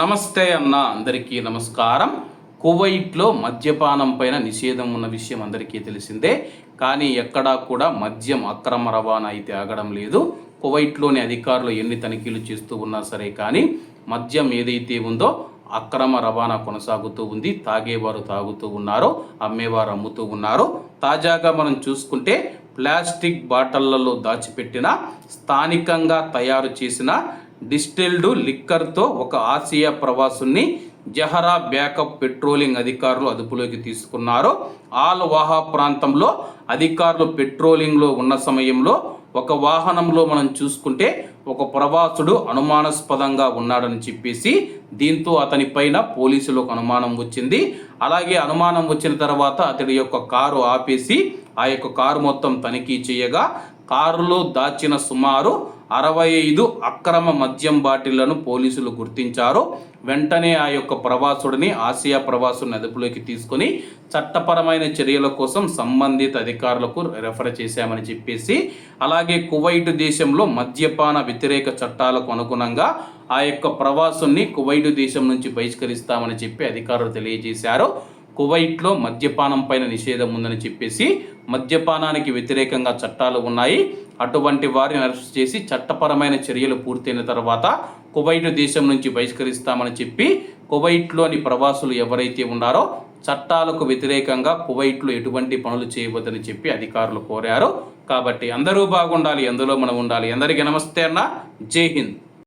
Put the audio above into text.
నమస్తే అన్న అందరికీ నమస్కారం. కువైట్లో మద్యపానం పైన నిషేధం ఉన్న విషయం అందరికీ తెలిసిందే. కానీ ఎక్కడా కూడా మద్యం అక్రమ రవాణా అయితే ఆగడం లేదు. కువైట్లోని అధికారులు ఎన్ని తనిఖీలు చేస్తూ ఉన్నా సరే కానీ మద్యం ఏదైతే ఉందో అక్రమ రవాణా కొనసాగుతూ ఉంది. తాగేవారు తాగుతూ ఉన్నారు అమ్మేవారు అమ్ముతూ ఉన్నారు తాజాగా మనం చూసుకుంటే ప్లాస్టిక్ బాటళ్ళలో దాచిపెట్టిన స్థానికంగా తయారు చేసిన డిస్టిల్డ్ లిక్కర్తో ఒక ఆసియా ప్రవాసుని జహరా బ్యాకప్ పెట్రోలింగ్ అధికారులు అదుపులోకి తీసుకున్నారు. ఆల్ వాహా ప్రాంతంలో అధికారులు పెట్రోలింగ్లో ఉన్న సమయంలో ఒక వాహనంలో మనం చూసుకుంటే ఒక ప్రవాసుడు అనుమానాస్పదంగా ఉన్నాడని చెప్పేసి దీంతో అతని పైన పోలీసులకు అనుమానం వచ్చింది. అలాగే అనుమానం వచ్చిన తర్వాత అతడి యొక్క కారు ఆపేసి ఆ యొక్క కారు మొత్తం తనిఖీ చేయగా కారులో దాచిన సుమారు అరవై ఐదు అక్రమ మద్యం బాటిళ్ళను పోలీసులు గుర్తించారు. వెంటనే ఆ యొక్క ప్రవాసుడిని ఆసియా ప్రవాసుని అదుపులోకి తీసుకొని చట్టపరమైన చర్యల కోసం సంబంధిత అధికారులకు రెఫర్ చేశామని చెప్పేసి అలాగే కువైట్ దేశంలో మద్యపాన వ్యతిరేక చట్టాలకు అనుగుణంగా ఆ యొక్క ప్రవాసుని కువైట్ దేశం నుంచి బహిష్కరిస్తామని చెప్పి అధికారులు తెలియజేశారు. కువైట్లో మద్యపానం పైన నిషేధం ఉందని చెప్పేసి మద్యపానానికి వ్యతిరేకంగా చట్టాలు ఉన్నాయి. అటువంటి వారిని అరెస్ట్ చేసి చట్టపరమైన చర్యలు పూర్తయిన తర్వాత కువైట్ దేశం నుంచి బహిష్కరిస్తామని చెప్పి కువైట్లోని ప్రవాసులు ఎవరైతే ఉన్నారో చట్టాలకు వ్యతిరేకంగా కువైట్లో ఎటువంటి పనులు చేయవద్దని చెప్పి అధికారులు కోరారు. కాబట్టి అందరూ బాగుండాలి ఎందులో మనం ఉండాలి. అందరికీ నమస్తే అన్న. జై హింద్.